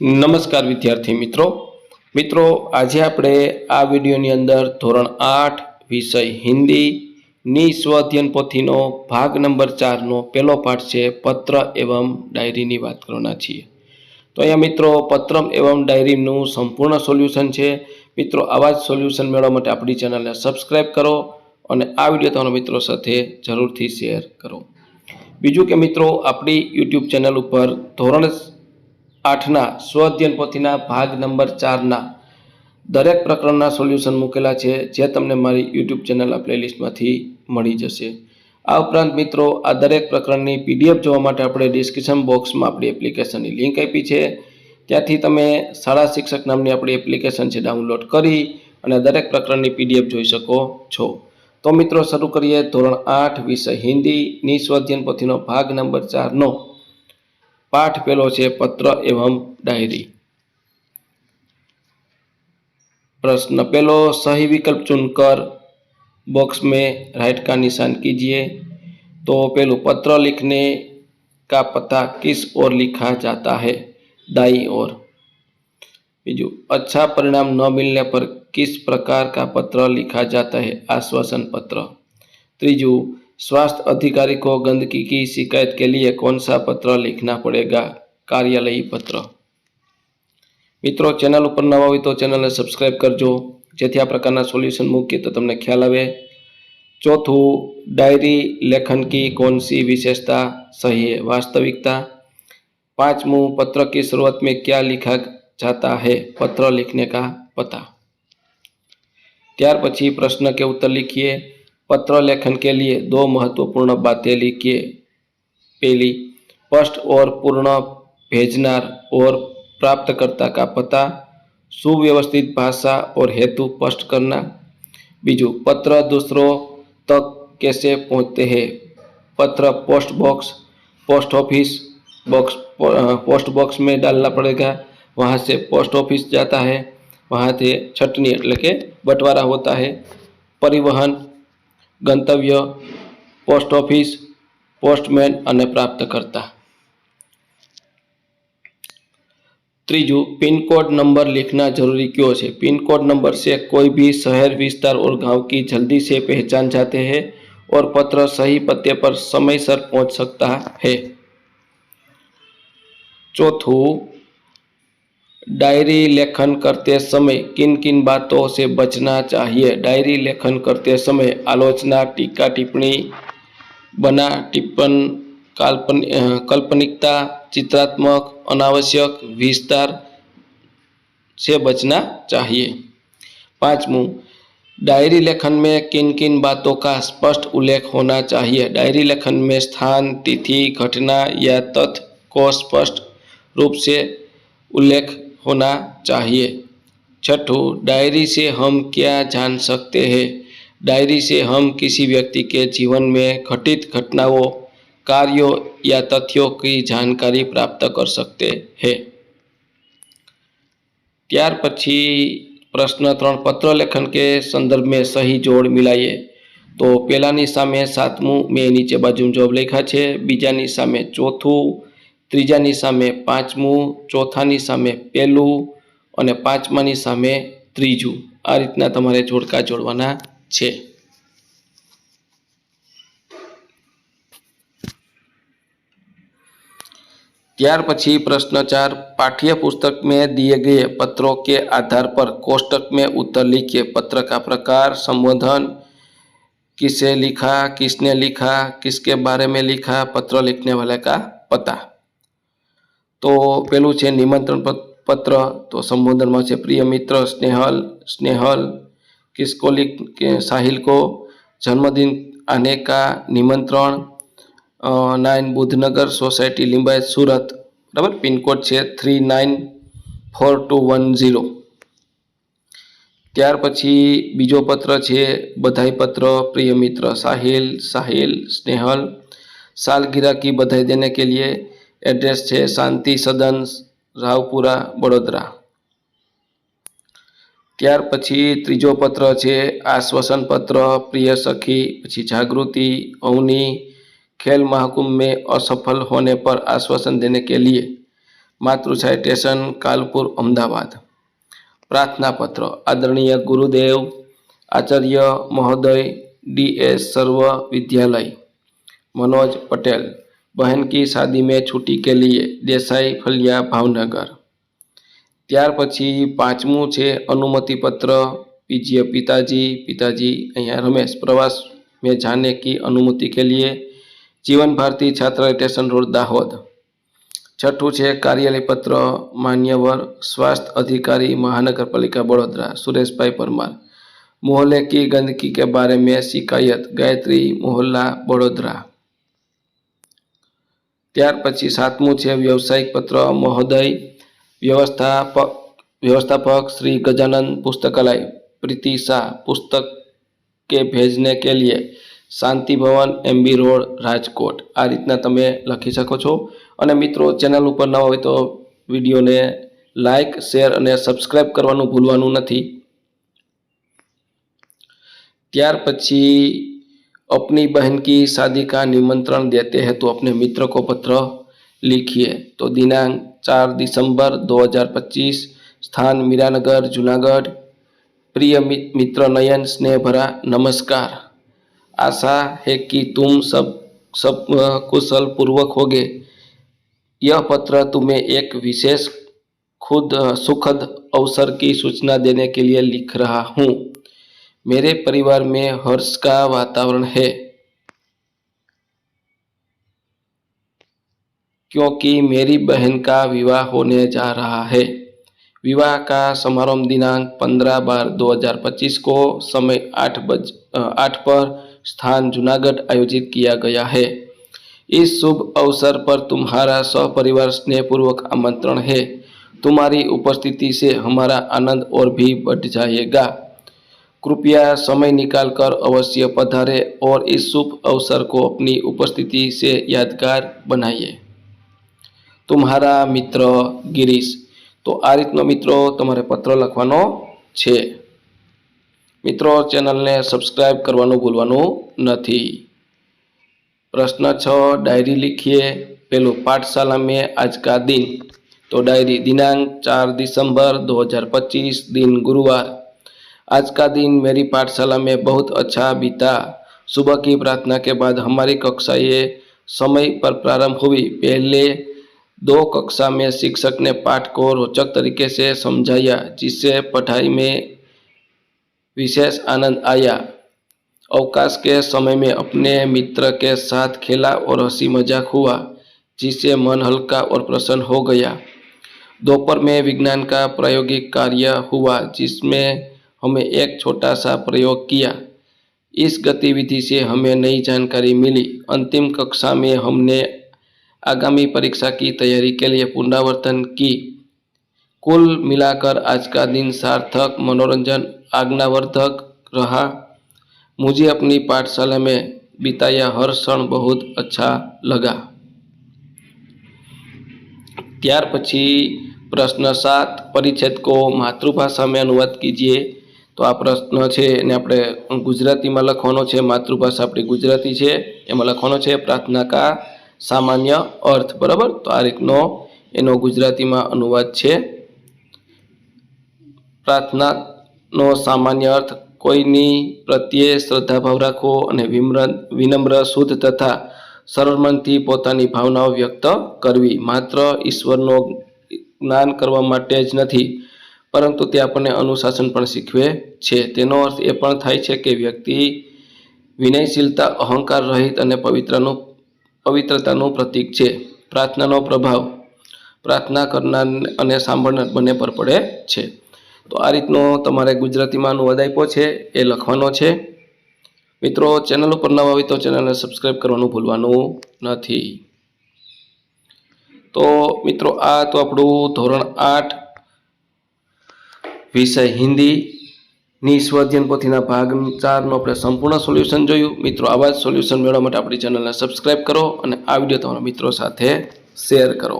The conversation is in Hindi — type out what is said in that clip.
નમસ્કાર વિદ્યાર્થી મિત્રો. મિત્રો, આજે આપણે આ વિડીયોની અંદર ધોરણ આઠ વિષય હિન્દી ની સ્વઅધ્યયન પોથીનો ભાગ નંબર ચારનો પહેલો પાઠ છે પત્ર એવં ડાયરીની વાત કરવાના છીએ. તો અહીંયા મિત્રો, પત્રમ એવમ ડાયરીનું સંપૂર્ણ સોલ્યુશન છે. મિત્રો, આવા જ સોલ્યુશન મેળવવા માટે આપણી ચેનલને સબસ્ક્રાઈબ કરો અને આ વીડિયો તમારા મિત્રો સાથે જરૂરથી શેર કરો. બીજું કે મિત્રો, આપણી યુટ્યુબ ચેનલ ઉપર ધોરણ આઠના સ્વઅધ્યયન પોથીના ભાગ નંબર ચારના દરેક પ્રકરણના સોલ્યુશન મૂકેલા છે, જે તમને મારી યુટ્યુબ ચેનલના પ્લેલિસ્ટમાંથી મળી જશે. આ ઉપરાંત મિત્રો, આ દરેક પ્રકરણની પીડીએફ જોવા માટે આપણે ડિસ્ક્રિપ્શન બોક્સમાં આપણી એપ્લિકેશનની લિંક આપી છે. ત્યાંથી તમે શાળા શિક્ષક નામની આપણી એપ્લિકેશન છે ડાઉનલોડ કરી અને દરેક પ્રકરણની પીડીએફ જોઈ શકો છો. તો મિત્રો, શરૂ કરીએ ધોરણ આઠ વિષય હિન્દીની સ્વઅધ્યયન પોથીનો ભાગ નંબર ચારનો. पाठ पेलो पत्र एवं डायरी। प्रश्न पेलो, सही विकल्प चुनकर बॉक्स में राइट का निशान कीजिए। तो पेलो पत्र लिखने का पता किस ओर लिखा जाता है? दाई ओर। बीजू अच्छा परिणाम न मिलने पर किस प्रकार का पत्र लिखा जाता है? आश्वासन पत्र। त्रीजू स्वास्थ्य अधिकारी को गंदगी की शिकायत के लिए कौन सा पत्र लिखना पड़ेगा કાર્યાલયી પત્ર મિત્રો ચેનલ ઉપર નવા હોય તો ચેનલને સબસ્ક્રાઈબ કરજો જેથી આ પ્રકારના સોલ્યુશન મૂકીએ તો તમને ખ્યાલ આવે ચોથું डायरी लेखन की कौन सी विशेषता सही है वास्तविकता पांचवों पत्र की शुरुआत में क्या लिखा जाता है पत्र लिखने का पता ત્યાર પછી પ્રશ્ન के उत्तर लिखिए पत्र लेखन के लिए दो महत्वपूर्ण बातें लिखिए पहली स्पष्ट और पूर्ण भेजनार और प्राप्तकर्ता का पता सुव्यवस्थित भाषा और हेतु स्पष्ट करना बीजू पत्र दूसरों तक कैसे पहुंचते हैं पत्र post box post office box post box में डालना पड़ेगा वहाँ से पोस्ट ऑफिस जाता है वहाँ से छटनी એટલે કે બટવારા होता है પરિવહન ગંતવ્ય પોસ્ટ ઓફિસ પોસ્ટમેન અને પ્રાપ્તકર્તા ત્રીજું पिन कोड नंबर लिखना जरूरी क्यों है पिन कोड नंबर से कोई भी शहर विस्तार और गांव की जल्दी से पहचान जाते हैं और पत्र सही पते पर समयसर पहुंच सकता है चौथू डायरी लेखन करते समय किन किन बातों से बचना चाहिए? डायरी लेखन करते समय आलोचना, टीका टिप्पणी, बना टिप्पण काल्पन काल्पनिकता, चित्रात्मक, अनावश्यक, विस्तार से बचना चाहिए। पांचवू डायरी लेखन में किन किन बातों का स्पष्ट उल्लेख होना चाहिए? डायरी लेखन में स्थान, तिथि, घटना या तथ्य को स्पष्ट रूप से उल्लेख होना चाहिए छठू डायरी से हम क्या जान सकते हैं डायरी से हम किसी व्यक्ति के जीवन में घटित घटनाओं कार्यों या तथ्यों की जानकारी प्राप्त कर सकते हैं ત્યાર પછી પ્રશ્ન ત્રણ પત્ર લેખન કે સંદર્ભ में सही जोड़ मिलाइए તો પહેલાની સામે સાતમું મેં નીચે બાજુ જવાબ લખ્યા છે બીજાની સામે ચોથું ત્રીજાની સામે પાંચમું ચોથાની સામે પહેલું અને પાંચમાની સામે ત્રીજું આ રીતના તમારે જોડકા જોડવાના છે ત્યાર પછી प्रश्न चार पाठ्य पुस्तक में दिए गए पत्रों के आधार पर कोष्टक में उत्तर लिखिए पत्र का प्रकार संबोधन किसे लिखा किसने लिखा किसके बारे में लिखा पत्र लिखने वाले का पता તો પેલું છે નિમંત્રણ પત્ર તો સંબોધનમાં છે પ્રિય મિત્ર સ્નેહલ સ્નેહલ કિસકો लिख साहिल को जन्मदिन आने का निमंत्रण નાઇન બુધનગર સોસાયટી લિંબાયત સુરત બરાબર પિનકોડ છે three nine four two one zero ત્યાર પછી બીજો પત્ર છે બધાઈ પત્ર પ્રિય મિત્ર સાહિલ સાહિલ સ્નેહલ सालगिरह की बधाई देने के लिए एड्रेस છે શાંતિ સદન રાવપુરા વડોદરા ત્યાર પછી ત્રીજો પત્ર છે આશ્વાસન પત્ર પ્રિય સખી પછી જાગૃતિ અવની खेल महाकुंभ में असफल होने पर आश्वासन देने के लिए માતૃછાયા સ્ટેશન કાલપુર અમદાવાદ પ્રાર્થના પત્ર આદરણીય ગુરુદેવ આચાર્ય મહોદય ડી એસ સર્વ વિદ્યાલય मनोज पटेल बहन की शादी में छुट्टी के लिए देसाई फलिया भावनगर ત્યાર પછી પાંચમું છે અનુમતિપત્ર पीजिए पिताजी पिताजी અહીંયા रमेश प्रवास में जाने की अनुमति के लिए जीवन भारती छात्रालय स्टेशन रोड दाहोद छठું છે કાર્યાલય પત્ર માન્યવર स्वास्थ्य अधिकारी महानगरपालिका बड़ोदरा सुरेश भाई परमार मोहल्ले की गंदगी के बारे में शिकायत गायत्री मोहल्ला बड़ोदरा ત્યાર પછી સાતમું છે વ્યવસાયિક પત્ર મહોદય, વ્યવસ્થાપક વ્યવસ્થાપક શ્રી ગજાનંદ પુસ્તકાલય, પ્રીતિ શાહ પુસ્તક કે ભેજને કે લીએ શાંતિ ભવન, એમબી રોડ, રાજકોટ. આ રીતના તમે લખી શકો છો. અને મિત્રો, ચેનલ ઉપર ન હોય તો વિડીયોને લાઇક શેર અને સબસ્ક્રાઈબ કરવાનું ભૂલવાનું નથી. ત્યાર પછી अपनी बहन की शादी का निमंत्रण देते हैं तो अपने मित्र को पत्र लिखिए। तो दिनांक चार दिसंबर 2025 स्थान मीरानगर, जूनागढ़। प्रिय मित्र नयन, स्नेह भरा, नमस्कार। आशा है कि तुम सब सब कुशल पूर्वक होगे। यह पत्र तुम्हें एक विशेष खुद, सुखद अवसर की सूचना देने के लिए लिख रहा हूँ। मेरे परिवार में हर्ष का वातावरण है। क्योंकि मेरी बहन का विवाह होने जा रहा है। विवाह का समारोह दिनांक 15 बार 2025 को समय आठ बज आठ पर स्थान जूनागढ़ आयोजित किया गया है। इस शुभ अवसर पर तुम्हारा सपरिवार स्नेहपूर्वक आमंत्रण है। तुम्हारी उपस्थिति से हमारा आनंद और भी बढ़ जाएगा। कृपया समय निकालकर अवश्य पधारे और इस शुभ अवसर को अपनी उपस्थिति से यादगार बनाइए तुम्हारा મિત્ર ગિરીશ તો આ રીતનો મિત્રો તમારે પત્ર લખવાનો છે મિત્રો ચેનલને સબસ્ક્રાઈબ કરવાનું ભૂલવાનું નથી પ્રશ્ન છ डायरी लिखिए પેલું पाठशाला में आज का दिन तो डायरी दिनांक चार दिसंबर 2025 दिन गुरुवार आज का दिन मेरी पाठशाला में बहुत अच्छा बीता। सुबह की प्रार्थना के बाद हमारी कक्षाएँ समय पर प्रारंभ हुई। पहले दो कक्षा में शिक्षक ने पाठ को रोचक तरीके से समझाया, जिससे पढ़ाई में विशेष आनंद आया। अवकाश के समय में अपने मित्र के साथ खेला और हँसी मज़ाक हुआ, जिससे मन हल्का और प्रसन्न हो गया। दोपहर में विज्ञान का प्रायोगिक कार्य हुआ, जिसमें हमें एक छोटा सा प्रयोग किया इस गतिविधि से हमें नई जानकारी मिली अंतिम कक्षा में हमने आगामी परीक्षा की तैयारी के लिए पुनरावर्तन की कुल मिलाकर आज का दिन सार्थक मनोरंजन आज्ञावर्धक रहा मुझे अपनी पाठशाला में बिताया हर क्षण बहुत अच्छा लगा ત્યાર પછી પ્રશ્ન સાત પરિચ્છેદ को मातृभाषा में अनुवाद कीजिए તો આ પ્રશ્ન છે એને આપણે ગુજરાતીમાં લખવાનો છે, માતૃભાષા આપણી ગુજરાતી છે. એમાં લખવાનો છે, પ્રાર્થના કા સામાન્ય અર્થ, બરાબર? તો આ રીતનો એનો ગુજરાતીમાં અનુવાદ છે. પ્રાર્થનાનો સામાન્ય અર્થ, કોઈની પ્રત્યે શ્રદ્ધાભાવ રાખવો અને વિમ્ર, વિનમ્ર, શુદ્ધ તથા સરળ મનથી પોતાની ભાવનાઓ વ્યક્ત કરવી. માત્ર ઈશ્વરનો જ્ઞાન કરવા માટે જ નથી પરંતુ તે આપણને અનુશાસન પણ શીખવે છે. તેનો અર્થ એ પણ થાય છે કે વ્યક્તિ વિનયશીલતા, અહંકાર રહિત અને પવિત્રનું, પવિત્રતાનું પ્રતીક છે. પ્રાર્થનાનો પ્રભાવ પ્રાર્થના કરનાર અને સાંભળનાર બંને પર પડે છે. તો આ રીતનો તમારે ગુજરાતીમાં અનુવાદ આપ્યો છે, એ લખવાનો છે. મિત્રો, ચેનલ ઉપર નવા હોય તો ચેનલને સબસ્ક્રાઈબ કરવાનું ભૂલવાનું નથી. તો મિત્રો, આ તો આપણું ધોરણ આઠ વિષય હિન્દીની સ્વાધ્યન પોથીના ભાગ ચારનો આપણે સંપૂર્ણ સોલ્યુશન જોયું. મિત્રો, આવા જ સોલ્યુશન મેળવવા માટે આપણી ચેનલને સબસ્ક્રાઈબ કરો અને આ વીડિયો તમારા મિત્રો સાથે શેર કરો.